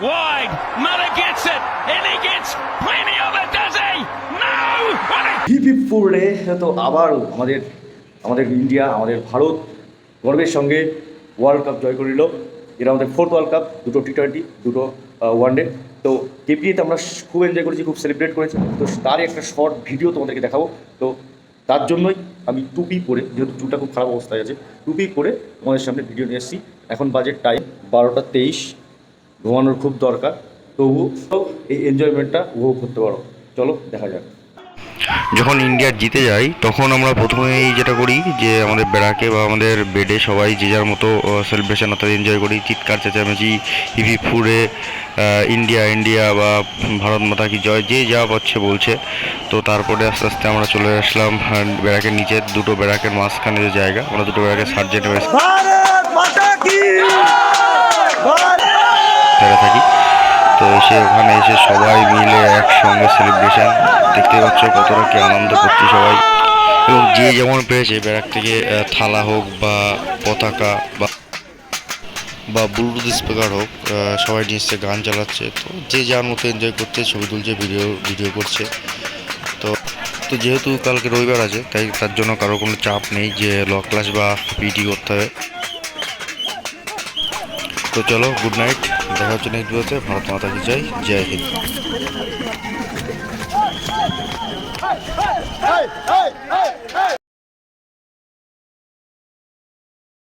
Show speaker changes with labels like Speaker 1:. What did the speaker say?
Speaker 1: Wide. Muller gets it. And he gets plenty of it, does he? No!
Speaker 2: ফোরে তো আবারও আমাদের আমাদের ইন্ডিয়া আমাদের ভারত গর্বের সঙ্গে ওয়ার্ল্ড কাপ জয় করে নিল এটা আমাদের ফোর্থ ওয়ার্ল্ড কাপ দুটো টি টোয়েন্টি দুটো ওয়ানডে তো কেপিএতে আমরা খুব এনজয় করেছি খুব সেলিব্রেট করেছি তো তারই একটা শর্ট ভিডিও তোমাদেরকে দেখাবো তো তার জন্যই আমি টুপি পরে যেহেতু চুলটা খুব খারাপ অবস্থায় আছে টুপি পরে তোমাদের সামনে ভিডিও নিয়ে এসেছি এখন বাজেট টাইম বারোটা তেইশ ঘুমানোর খুব দরকার। তবু এই এনজয়মেন্টটা উপভোগ করতে পারো। চলো দেখা যাক।
Speaker 3: যখন ইন্ডিয়া জিতে যায় তখন আমরা প্রথমেই যেটা করি যে আমাদের বেড়াকে বা আমাদের বেডে সবাই যে যার মতো সেলিব্রেশন অর্থাৎ এনজয় করি। চিৎকার চেঁচামেচি হিপি ফুড়ে ইন্ডিয়া ইন্ডিয়া বা ভারত মাতা কি জয় যে যা পাচ্ছে বলছে। তো তারপরে আস্তে আস্তে আমরা চলে আসলাম বেড়াকের নিচে। দুটো বেড়াকের মাঝখানে যে জায়গা আমরা দুটো বেড়াকের সার্জেন্ট হয়ে ছেড়ে থাকি। তো এসে ওখানে এসে সবাই মিলে একসঙ্গে সেলিব্রেশন দেখতে পাচ্ছ, কতটা কি আনন্দ করছে সবাই। এবং যে যেমন পেয়েছে, ব্যারাক থেকে থালা হোক বা পতাকা বা বা ব্লুটুথ স্পিকার হোক সবাই নিচ্ছে গান চালাচ্ছে। তো যে যার মতো এনজয় করছে, ছবি তুলছে ভিডিও ভিডিও করছে। তো তো যেহেতু কালকে রবিবার আছে, তাই তার জন্য কারও কোনো চাপ নেই যে ল ক্লাস বা পিটি করতে হবে। তো চলো গুড নাইট দেখা হচ্ছে নেক্সট ভিডিওতে ভারত মাতা কি জয় জয় হিন্দ
Speaker 4: hey, hey, hey.